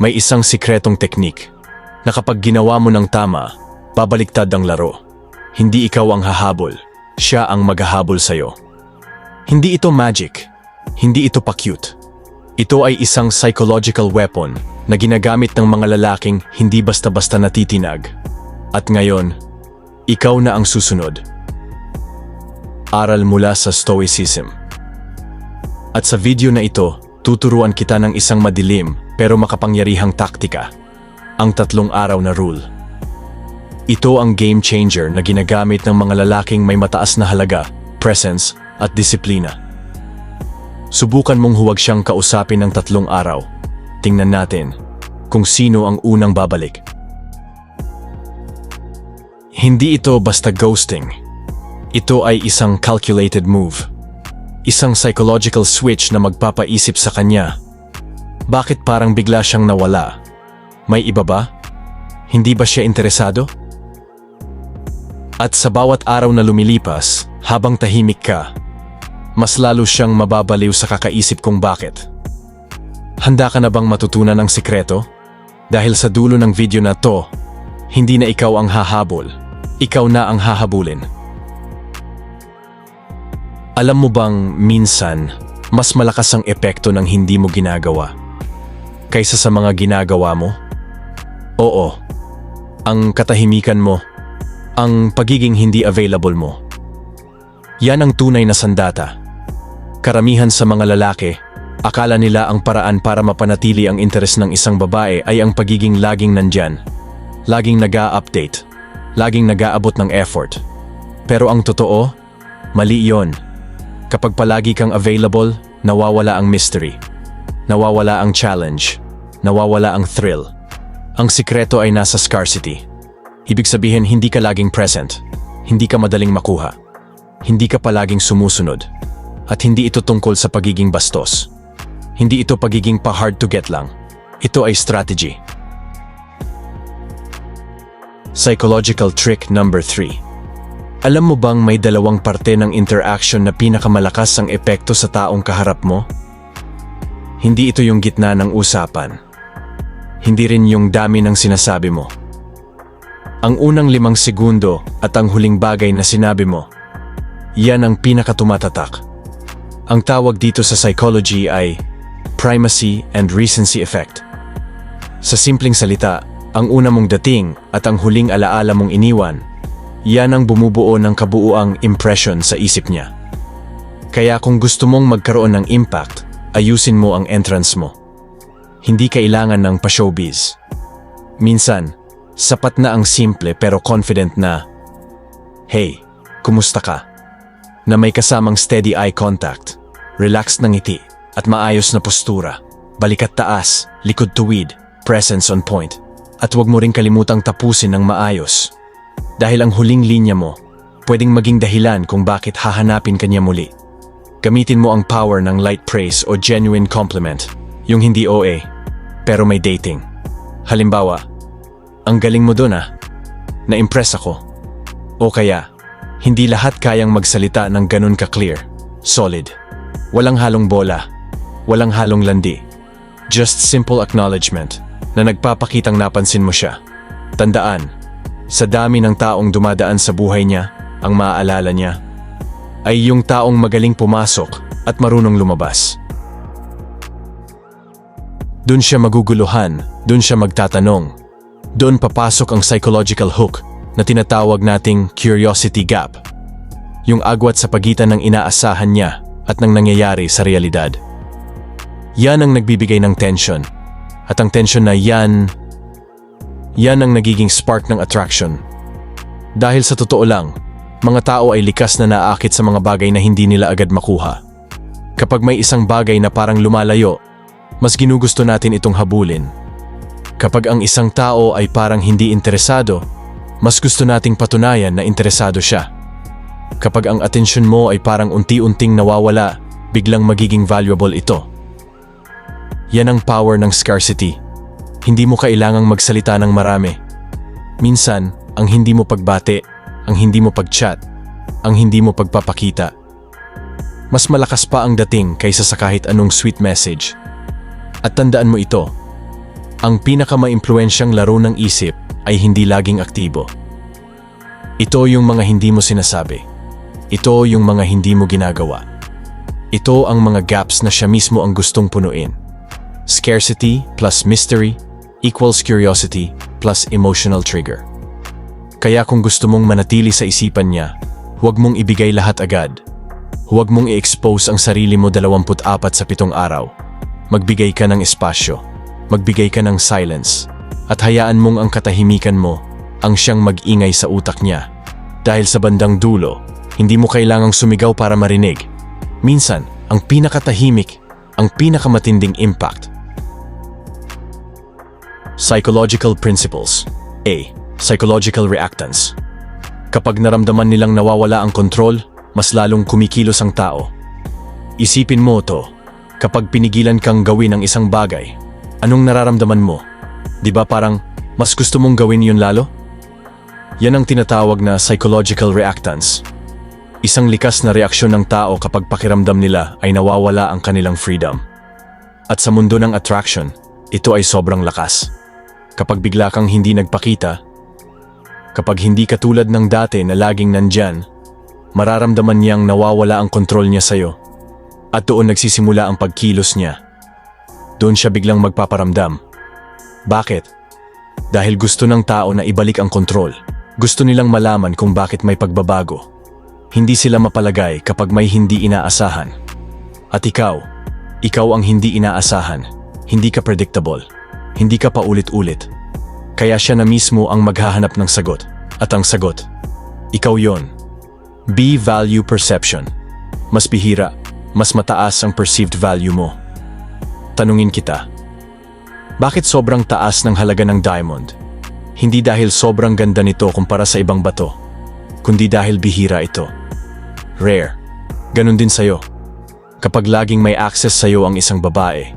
may isang sikretong teknik na kapag ginawa mo ng tama, babaliktad ang laro. Hindi ikaw ang hahabol, siya ang maghahabol sa'yo. Hindi ito magic, hindi ito pa cute. Ito ay isang psychological weapon na ginagamit ng mga lalaking hindi basta-basta natitinag. At ngayon, ikaw na ang susunod. Aral mula sa Stoicism. At sa video na ito, tuturuan kita ng isang madilim pero makapangyarihang taktika. Ang tatlong araw na rule. Ito ang game changer na ginagamit ng mga lalaking may mataas na halaga, presence, at disiplina. Subukan mong huwag siyang kausapin ng tatlong araw. Tingnan natin kung sino ang unang babalik. Hindi ito basta ghosting. Ito ay isang calculated move. Isang psychological switch na magpapaisip sa kanya. Bakit parang bigla siyang nawala? May iba ba? Hindi ba siya interesado? At sa bawat araw na lumilipas, habang tahimik ka, mas lalo siyang mababaliw sa kakaisip kung bakit. Handa ka na bang matutunan ng sikreto? Dahil sa dulo ng video na to, hindi na ikaw ang hahabol, ikaw na ang hahabulin. Alam mo bang minsan, mas malakas ang epekto ng hindi mo ginagawa kaysa sa mga ginagawa mo? Oo, ang katahimikan mo, ang pagiging hindi available mo. Yan ang tunay na sandata. Karamihan sa mga lalaki, akala nila ang paraan para mapanatili ang interes ng isang babae ay ang pagiging laging nandyan. Laging nag update laging nag-aabot ng effort. Pero ang totoo, mali yon. Kapag palagi kang available, nawawala ang mystery. Nawawala ang challenge. Nawawala ang thrill. Ang sikreto ay nasa scarcity. Ibig sabihin hindi ka laging present. Hindi ka madaling makuha. Hindi ka palaging sumusunod. At hindi ito tungkol sa pagiging bastos. Hindi ito pagiging pa-hard to get lang. Ito ay strategy. Psychological trick number 3. Alam mo bang may dalawang parte ng interaction na pinakamalakas ang epekto sa taong kaharap mo? Hindi ito yung gitna ng usapan. Hindi rin yung dami ng sinasabi mo. Ang unang limang segundo at ang huling bagay na sinabi mo, yan ang pinakatumatatak. Ang tawag dito sa psychology ay primacy and recency effect. Sa simpleng salita, ang una mong dating at ang huling alaala mong iniwan, yan ang bumubuo ng kabuuang impression sa isip niya. Kaya kung gusto mong magkaroon ng impact, ayusin mo ang entrance mo. Hindi kailangan ng pa-showbiz. Minsan, sapat na ang simple pero confident na, Hey, kumusta ka? Na may kasamang steady eye contact, relaxed na ngiti, at maayos na postura. Balikat taas, likod tuwid, presence on point. At huwag mo rin kalimutang tapusin ng maayos. Dahil ang huling linya mo, pwedeng maging dahilan kung bakit hahanapin kanya muli. Gamitin mo ang power ng light praise o genuine compliment, yung hindi OA, pero may dating. Halimbawa, ang galing mo dun ah, na-impress ako. O kaya, hindi lahat kayang magsalita ng ganun ka-clear, solid. Walang halong bola, walang halong landi. Just simple acknowledgement na nagpapakitang napansin mo siya. Tandaan, sa dami ng taong dumadaan sa buhay niya, ang maaalala niya, ay yung taong magaling pumasok at marunong lumabas. Doon siya maguguluhan, doon siya magtatanong. Doon papasok ang psychological hook na tinatawag nating curiosity gap. Yung agwat sa pagitan ng inaasahan niya at ng nangyayari sa realidad. Yan ang nagbibigay ng tension at ang tension na yan, yan ang nagiging spark ng attraction. Dahil sa totoo lang, mga tao ay likas na naaakit sa mga bagay na hindi nila agad makuha. Kapag may isang bagay na parang lumalayo, mas ginugusto natin itong habulin. Kapag ang isang tao ay parang hindi interesado, mas gusto nating patunayan na interesado siya. Kapag ang atensyon mo ay parang unti-unting nawawala, biglang magiging valuable ito. Yan ang power ng scarcity. Hindi mo kailangang magsalita ng marami. Minsan, ang hindi mo pagbate, ang hindi mo pagchat, ang hindi mo pagpapakita. Mas malakas pa ang dating kaysa sa kahit anong sweet message. At tandaan mo ito, Ang pinakamaimpluensyang laro ng isip ay hindi laging aktibo. Ito yung mga hindi mo sinasabi. Ito yung mga hindi mo ginagawa. Ito ang mga gaps na siya mismo ang gustong punuin. Scarcity plus mystery equals curiosity plus emotional trigger. Kaya kung gusto mong manatili sa isipan niya, huwag mong ibigay lahat agad. Huwag mong i-expose ang sarili mo 24 sa pitong araw. Magbigay ka ng espasyo. Magbigay ka ng silence. At hayaan mong ang katahimikan mo ang siyang mag-ingay sa utak niya. Dahil sa bandang dulo, hindi mo kailangang sumigaw para marinig. Minsan, ang pinakatahimik, ang pinakamatinding impact. Psychological Principles A. Psychological Reactance Kapag naramdaman nilang nawawala ang kontrol, mas lalong kumikilos ang tao. Isipin mo to, kapag pinigilan kang gawin ang isang bagay, anong nararamdaman mo? Di ba parang mas gusto mong gawin yun lalo? Yan ang tinatawag na psychological reactance. Isang likas na reaksyon ng tao kapag pakiramdam nila ay nawawala ang kanilang freedom. At sa mundo ng attraction, ito ay sobrang lakas. Kapag bigla kang hindi nagpakita, kapag hindi katulad ng dati na laging nandyan, mararamdaman niyang nawawala ang kontrol niya sa'yo. At doon nagsisimula ang pagkilos niya. Doon siya biglang magpaparamdam. Bakit? Dahil gusto ng tao na ibalik ang kontrol. Gusto nilang malaman kung bakit may pagbabago. Hindi sila mapalagay kapag may hindi inaasahan. At ikaw, ikaw ang hindi inaasahan. Hindi ka predictable. Hindi ka paulit-ulit. Kaya siya na mismo ang maghahanap ng sagot. At ang sagot, ikaw yon. B value perception. Mas bihira, mas mataas ang perceived value mo. Tanungin kita, bakit sobrang taas ng halaga ng diamond? Hindi dahil sobrang ganda nito kumpara sa ibang bato, kundi dahil bihira ito. Rare. Ganon din sa'yo. Kapag laging may access sa'yo ang isang babae,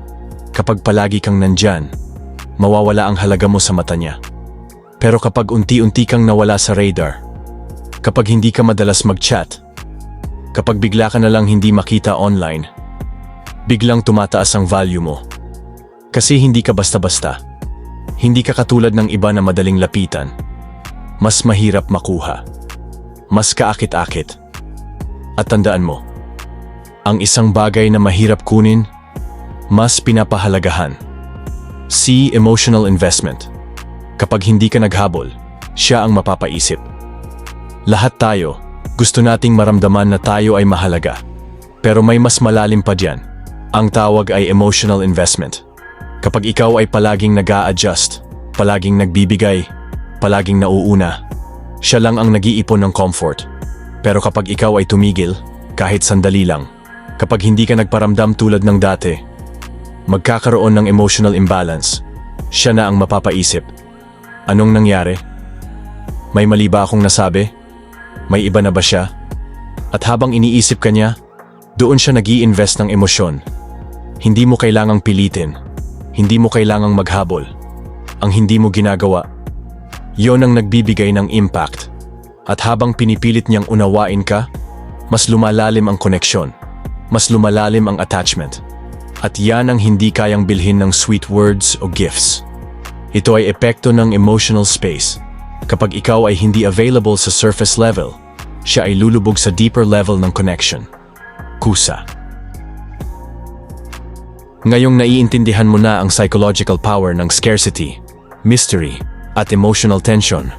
kapag palagi kang nandyan, mawawala ang halaga mo sa mata niya. Pero kapag unti-unti kang nawala sa radar, kapag hindi ka madalas mag-chat, kapag bigla ka na lang hindi makita online, biglang tumataas ang value mo. Kasi hindi ka basta-basta. Hindi ka katulad ng iba na madaling lapitan. Mas mahirap makuha. Mas kaakit-akit. At tandaan mo, ang isang bagay na mahirap kunin, mas pinapahalagahan. See emotional investment. Kapag hindi ka naghabol, siya ang mapapaisip. Lahat tayo, gusto nating maramdaman na tayo ay mahalaga. Pero may mas malalim pa dyan. Ang tawag ay emotional investment. Kapag ikaw ay palaging nag adjust palaging nagbibigay, palaging nauuna, siya lang ang nag-iipon ng comfort. Pero kapag ikaw ay tumigil, kahit sandali lang, kapag hindi ka nagparamdam tulad ng dati, magkakaroon ng emotional imbalance. Siya na ang mapapaisip. Anong nangyari? May mali ba akong nasabi? May iba na ba siya? At habang iniisip ka niya, doon siya nag invest ng emosyon. Hindi mo kailangang pilitin. Hindi mo kailangang maghabol. Ang hindi mo ginagawa. Yon ang nagbibigay ng impact. At habang pinipilit niyang unawain ka, mas lumalalim ang koneksyon. Mas lumalalim ang attachment. At yan ang hindi kayang bilhin ng sweet words o gifts. Ito ay epekto ng emotional space. Kapag ikaw ay hindi available sa surface level, siya ay lulubog sa deeper level ng connection. Kusa. Ngayong naiintindihan mo na ang psychological power ng scarcity, mystery, at emotional tension.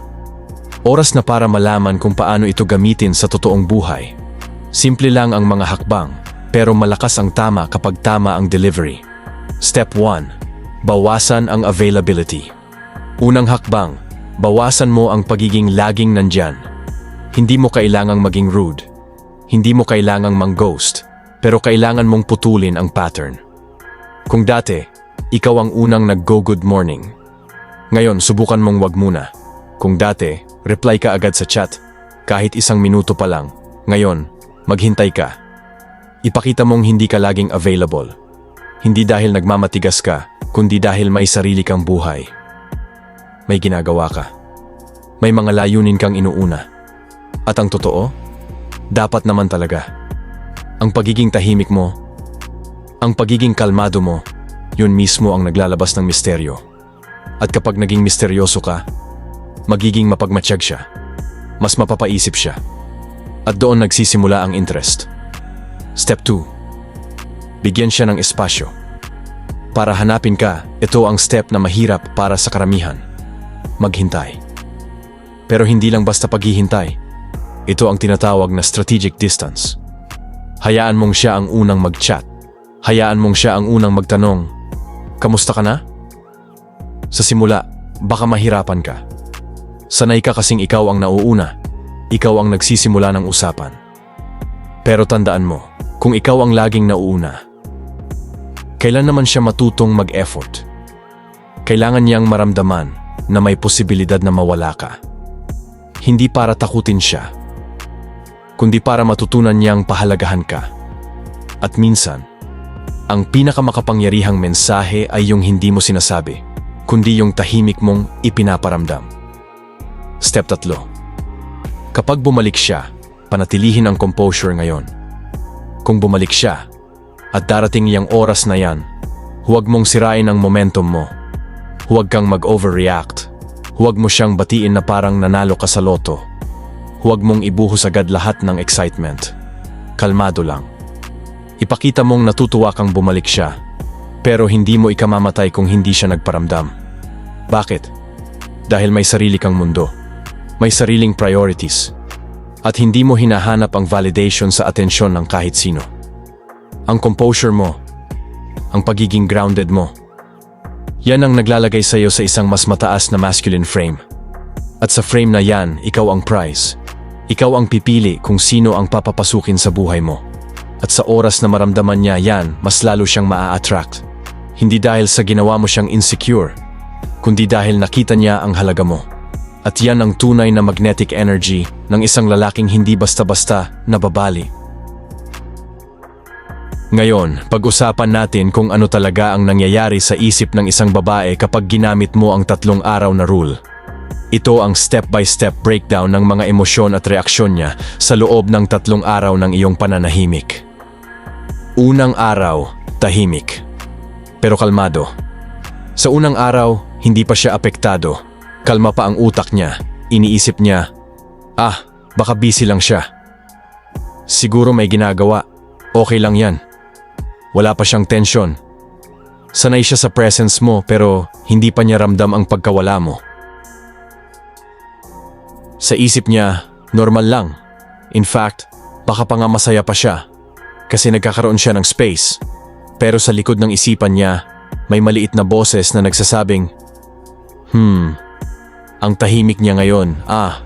Oras na para malaman kung paano ito gamitin sa totoong buhay. Simple lang ang mga hakbang, pero malakas ang tama kapag tama ang delivery. Step 1. Bawasan ang availability. Unang hakbang, bawasan mo ang pagiging laging nandyan. Hindi mo kailangang maging rude. Hindi mo kailangang mang-ghost, pero kailangan mong putulin ang pattern. Kung dati, ikaw ang unang nag-go good morning. Ngayon, subukan mong wag muna. Kung dati, reply ka agad sa chat. Kahit isang minuto pa lang. Ngayon, maghintay ka. Ipakita mong hindi ka laging available. Hindi dahil nagmamatigas ka, kundi dahil may sarili kang buhay. May ginagawa ka. May mga layunin kang inuuna. At ang totoo, dapat naman talaga. Ang pagiging tahimik mo ang pagiging kalmado mo, yun mismo ang naglalabas ng misteryo. At kapag naging misteryoso ka, magiging mapagmatsyag siya. Mas mapapaisip siya. At doon nagsisimula ang interest. Step 2. Bigyan siya ng espasyo. Para hanapin ka, ito ang step na mahirap para sa karamihan. Maghintay. Pero hindi lang basta paghihintay. Ito ang tinatawag na strategic distance. Hayaan mong siya ang unang mag-chat. Hayaan mong siya ang unang magtanong, Kamusta ka na? Sa simula, baka mahirapan ka. Sanay ka kasing ikaw ang nauuna. Ikaw ang nagsisimula ng usapan. Pero tandaan mo, kung ikaw ang laging nauuna, kailan naman siya matutong mag-effort? Kailangan niyang maramdaman na may posibilidad na mawala ka. Hindi para takutin siya, kundi para matutunan niyang pahalagahan ka. At minsan, ang pinakamakapangyarihang mensahe ay yung hindi mo sinasabi, kundi yung tahimik mong ipinaparamdam. Step 3. Kapag bumalik siya, panatilihin ang composure ngayon. Kung bumalik siya, at darating yung oras na yan, huwag mong sirain ang momentum mo. Huwag kang mag-overreact. Huwag mo siyang batiin na parang nanalo ka sa loto. Huwag mong ibuhos agad lahat ng excitement. Kalmado lang. Ipakita mong natutuwa kang bumalik siya, pero hindi mo ikamamatay kung hindi siya nagparamdam. Bakit? Dahil may sarili kang mundo. May sariling priorities. At hindi mo hinahanap ang validation sa atensyon ng kahit sino. Ang composure mo, ang pagiging grounded mo, yan ang naglalagay sa iyo sa isang mas mataas na masculine frame. At sa frame na yan, ikaw ang prize. Ikaw ang pipili kung sino ang papapasukin sa buhay mo. At sa oras na maramdaman niya yan, mas lalo siyang maa-attract. Hindi dahil sa ginawa mo siyang insecure, kundi dahil nakita niya ang halaga mo. At yan ang tunay na magnetic energy ng isang lalaking hindi basta-basta nababali. Ngayon, pag-usapan natin kung ano talaga ang nangyayari sa isip ng isang babae kapag ginamit mo ang tatlong araw na rule. Ito ang step-by-step breakdown ng mga emosyon at reaksyon niya sa loob ng tatlong araw ng iyong pananahimik. Unang araw, tahimik. Pero kalmado. Sa unang araw, hindi pa siya apektado. Kalma pa ang utak niya. Iniisip niya, ah, baka busy lang siya. Siguro may ginagawa. Okay lang yan. Wala pa siyang tensyon. Sanay siya sa presence mo pero hindi pa niya ramdam ang pagkawala mo. Sa isip niya, normal lang. In fact, baka pa nga masaya pa siya kasi nagkakaroon siya ng space. Pero sa likod ng isipan niya, may maliit na boses na nagsasabing, Hmm, ang tahimik niya ngayon, ah,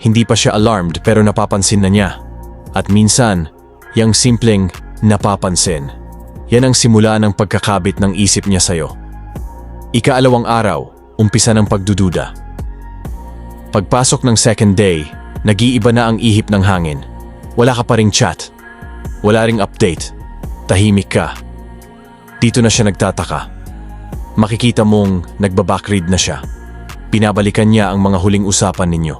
hindi pa siya alarmed pero napapansin na niya. At minsan, yung simpleng napapansin, yan ang simula ng pagkakabit ng isip niya sa'yo. Ikaalawang araw, umpisa ng pagdududa. Pagpasok ng second day, nag-iiba na ang ihip ng hangin. Wala ka pa ring chat. Wala ring update. Tahimik ka. Dito na siya nagtataka. Makikita mong nagbabackread na siya. Pinabalikan niya ang mga huling usapan ninyo.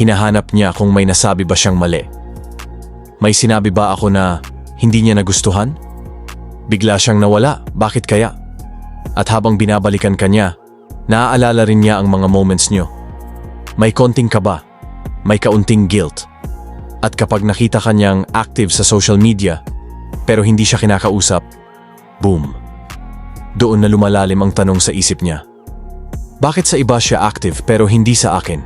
Hinahanap niya kung may nasabi ba siyang mali. May sinabi ba ako na hindi niya nagustuhan? Bigla siyang nawala, bakit kaya? At habang binabalikan ka niya, naaalala rin niya ang mga moments niyo. May konting kaba, may kaunting guilt, at kapag nakita kanyang active sa social media, pero hindi siya kinakausap, boom. Doon na lumalalim ang tanong sa isip niya. Bakit sa iba siya active pero hindi sa akin?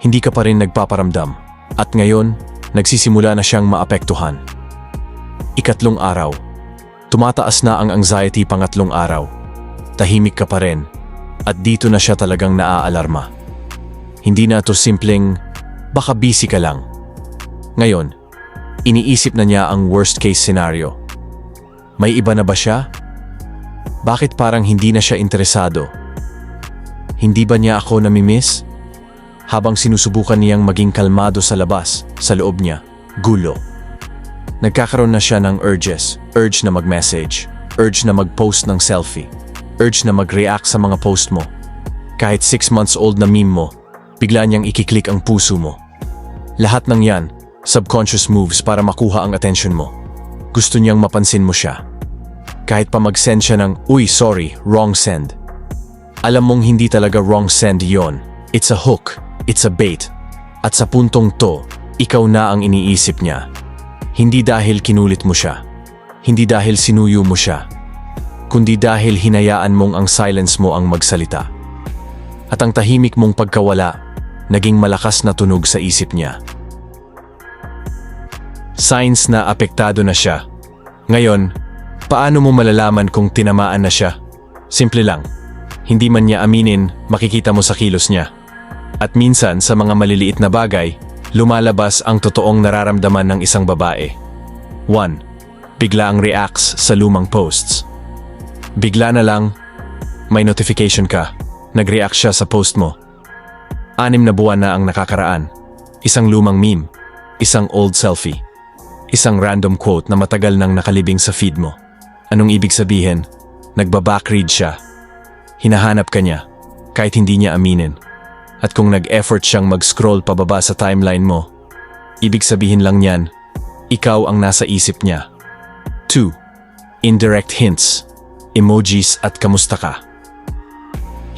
Hindi ka pa rin nagpaparamdam at ngayon nagsisimula na siyang maapektuhan. Ikatlong araw. Tumataas na ang anxiety pangatlong araw. Tahimik ka pa rin at dito na siya talagang naaalarma. Hindi na to simpleng baka busy ka lang ngayon, iniisip na niya ang worst case scenario. May iba na ba siya? Bakit parang hindi na siya interesado? Hindi ba niya ako namimiss? Habang sinusubukan niyang maging kalmado sa labas, sa loob niya, gulo. Nagkakaroon na siya ng urges, urge na mag-message, urge na mag-post ng selfie, urge na mag-react sa mga post mo. Kahit 6 months old na meme mo, bigla niyang ikiklik ang puso mo. Lahat ng yan, subconscious moves para makuha ang attention mo. Gusto niyang mapansin mo siya. Kahit pa mag-send siya ng, uy, sorry, wrong send. Alam mong hindi talaga wrong send yon. It's a hook. It's a bait. At sa puntong to, ikaw na ang iniisip niya. Hindi dahil kinulit mo siya. Hindi dahil sinuyo mo siya. Kundi dahil hinayaan mong ang silence mo ang magsalita. At ang tahimik mong pagkawala, naging malakas na tunog sa isip niya. Signs na apektado na siya. Ngayon, paano mo malalaman kung tinamaan na siya? Simple lang. Hindi man niya aminin, makikita mo sa kilos niya. At minsan sa mga maliliit na bagay, lumalabas ang totoong nararamdaman ng isang babae. 1. Bigla ang reacts sa lumang posts. Bigla na lang, may notification ka. Nag-react siya sa post mo. Anim na buwan na ang nakakaraan. Isang lumang meme. Isang old selfie. Isang random quote na matagal nang nakalibing sa feed mo. Anong ibig sabihin? Nagbabackread siya. Hinahanap ka niya, kahit hindi niya aminin. At kung nag-effort siyang mag-scroll pababa sa timeline mo, ibig sabihin lang niyan, ikaw ang nasa isip niya. 2. Indirect hints, emojis at kamusta ka.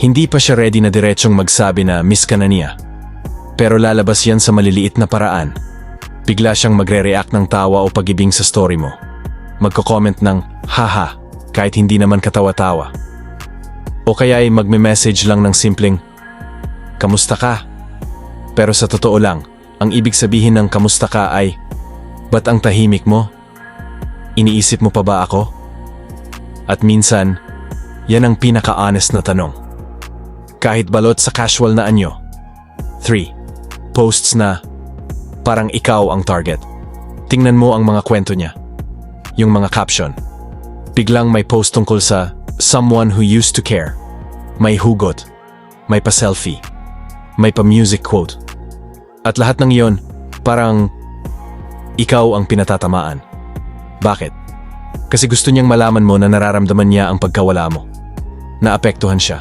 Hindi pa siya ready na diretsong magsabi na miss ka na niya. Pero lalabas yan sa maliliit na paraan. Bigla siyang magre-react ng tawa o pagibing sa story mo. Magko-comment ng haha kahit hindi naman katawa-tawa. O kaya ay magme-message lang ng simpleng Kamusta ka? Pero sa totoo lang, ang ibig sabihin ng kamusta ka ay Ba't ang tahimik mo? Iniisip mo pa ba ako? At minsan, yan ang pinaka-honest na tanong. Kahit balot sa casual na anyo. 3. Posts na parang ikaw ang target. Tingnan mo ang mga kwento niya. Yung mga caption. Biglang may post tungkol sa someone who used to care. May hugot. May pa-selfie. May pa-music quote. At lahat ng iyon, parang ikaw ang pinatatamaan. Bakit? Kasi gusto niyang malaman mo na nararamdaman niya ang pagkawala mo. Naapektuhan siya.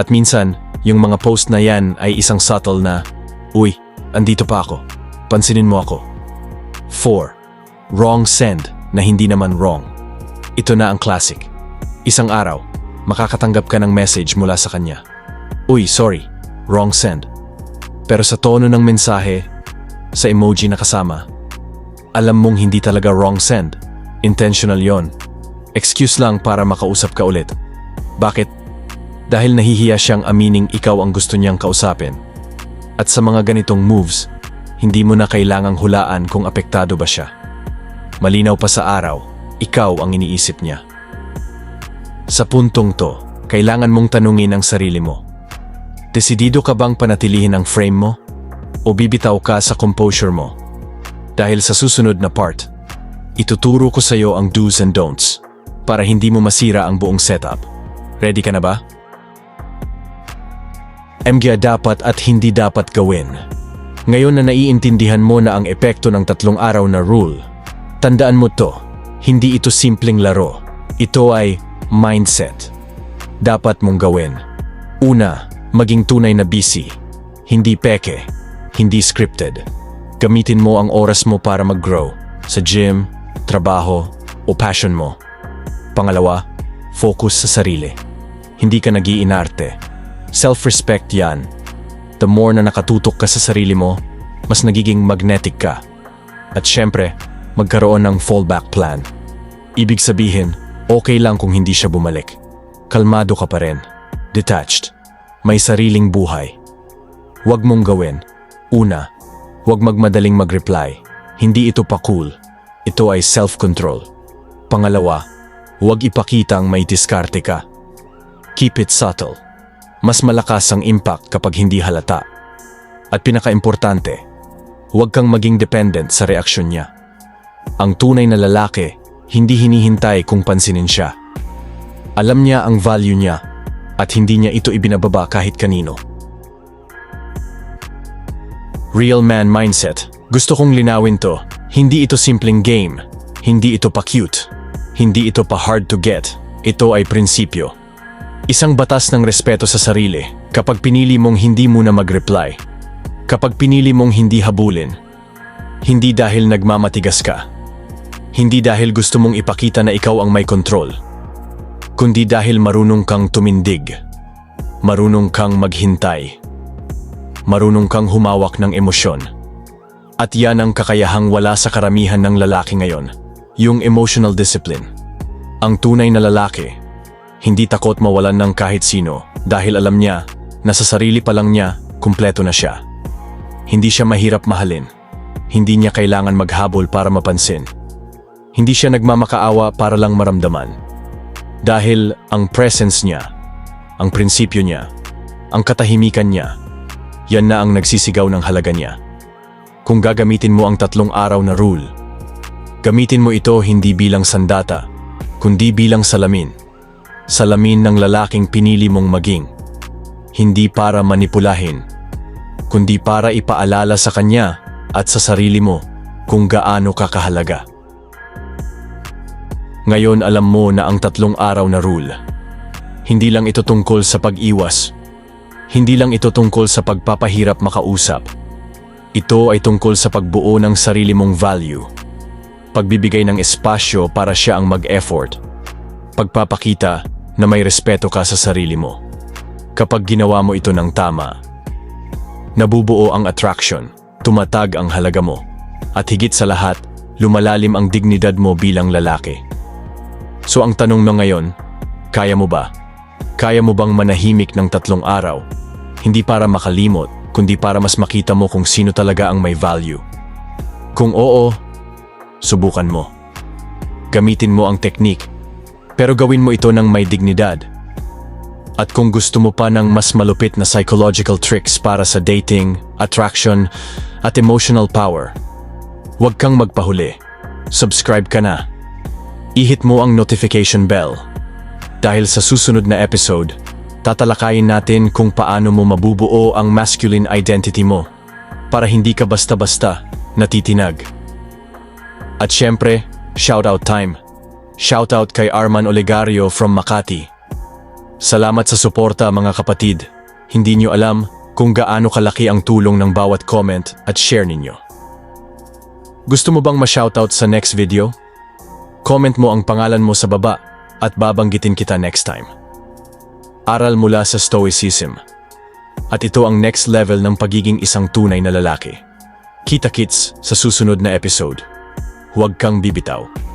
At minsan, yung mga post na yan ay isang subtle na, Uy, andito pa ako. Pansinin mo ako. 4. Wrong send na hindi naman wrong. Ito na ang classic. Isang araw, makakatanggap ka ng message mula sa kanya. Uy, sorry, wrong send. Pero sa tono ng mensahe, sa emoji na kasama, alam mong hindi talaga wrong send. Intentional yon. Excuse lang para makausap ka ulit. Bakit? Dahil nahihiya siyang amining ikaw ang gusto niyang kausapin. At sa mga ganitong moves, hindi mo na kailangang hulaan kung apektado ba siya. Malinaw pa sa araw, ikaw ang iniisip niya. Sa puntong to, kailangan mong tanungin ang sarili mo. Desidido ka bang panatilihin ang frame mo? O bibitaw ka sa composure mo? Dahil sa susunod na part, ituturo ko sa iyo ang do's and don'ts para hindi mo masira ang buong setup. Ready ka na ba? MGA dapat at hindi dapat gawin. Ngayon na naiintindihan mo na ang epekto ng tatlong araw na rule, tandaan mo to, hindi ito simpleng laro. Ito ay mindset. Dapat mong gawin. Una, maging tunay na busy. Hindi peke. Hindi scripted. Gamitin mo ang oras mo para mag-grow sa gym, trabaho, o passion mo. Pangalawa, focus sa sarili. Hindi ka nagiinarte. Self-respect yan. The more na nakatutok ka sa sarili mo, mas nagiging magnetic ka. At syempre, magkaroon ng fallback plan. Ibig sabihin, okay lang kung hindi siya bumalik. Kalmado ka pa rin. Detached. May sariling buhay. Huwag mong gawin. Una, huwag magmadaling mag-reply. Hindi ito pa cool. Ito ay self-control. Pangalawa, huwag ipakita ang may diskarte ka. Keep it subtle. Mas malakas ang impact kapag hindi halata. At pinakaimportante, huwag kang maging dependent sa reaksyon niya. Ang tunay na lalaki, hindi hinihintay kung pansinin siya. Alam niya ang value niya at hindi niya ito ibinababa kahit kanino. Real man mindset. Gusto kong linawin to. Hindi ito simpleng game. Hindi ito pa cute. Hindi ito pa hard to get. Ito ay prinsipyo. Isang batas ng respeto sa sarili kapag pinili mong hindi muna mag-reply. Kapag pinili mong hindi habulin. Hindi dahil nagmamatigas ka. Hindi dahil gusto mong ipakita na ikaw ang may control. Kundi dahil marunong kang tumindig. Marunong kang maghintay. Marunong kang humawak ng emosyon. At yan ang kakayahang wala sa karamihan ng lalaki ngayon. Yung emotional discipline. Ang tunay na lalaki, hindi takot mawalan ng kahit sino dahil alam niya na sa sarili pa lang niya, kumpleto na siya. Hindi siya mahirap mahalin. Hindi niya kailangan maghabol para mapansin. Hindi siya nagmamakaawa para lang maramdaman. Dahil ang presence niya, ang prinsipyo niya, ang katahimikan niya, yan na ang nagsisigaw ng halaga niya. Kung gagamitin mo ang tatlong araw na rule, gamitin mo ito hindi bilang sandata, kundi bilang salamin. Salamin ng lalaking pinili mong maging. Hindi para manipulahin, kundi para ipaalala sa kanya at sa sarili mo kung gaano ka kahalaga. Ngayon alam mo na ang tatlong araw na rule. Hindi lang ito tungkol sa pag-iwas. Hindi lang ito tungkol sa pagpapahirap makausap. Ito ay tungkol sa pagbuo ng sarili mong value. Pagbibigay ng espasyo para siya ang mag-effort. Pagpapakita na may respeto ka sa sarili mo. Kapag ginawa mo ito ng tama, nabubuo ang attraction, tumatag ang halaga mo, at higit sa lahat, lumalalim ang dignidad mo bilang lalaki. So ang tanong mo ngayon, kaya mo ba? Kaya mo bang manahimik ng tatlong araw? Hindi para makalimot, kundi para mas makita mo kung sino talaga ang may value. Kung oo, subukan mo. Gamitin mo ang teknik, pero gawin mo ito ng may dignidad. At kung gusto mo pa ng mas malupit na psychological tricks para sa dating, attraction, at emotional power, huwag kang magpahuli. Subscribe ka na. Ihit mo ang notification bell. Dahil sa susunod na episode, tatalakayin natin kung paano mo mabubuo ang masculine identity mo para hindi ka basta-basta natitinag. At syempre, shoutout time. Shoutout kay Arman Olegario from Makati. Salamat sa suporta mga kapatid. Hindi nyo alam kung gaano kalaki ang tulong ng bawat comment at share ninyo. Gusto mo bang ma-shoutout sa next video? Comment mo ang pangalan mo sa baba at babanggitin kita next time. Aral mula sa Stoicism. At ito ang next level ng pagiging isang tunay na lalaki. Kita-kits sa susunod na episode. Huwag kang bibitaw.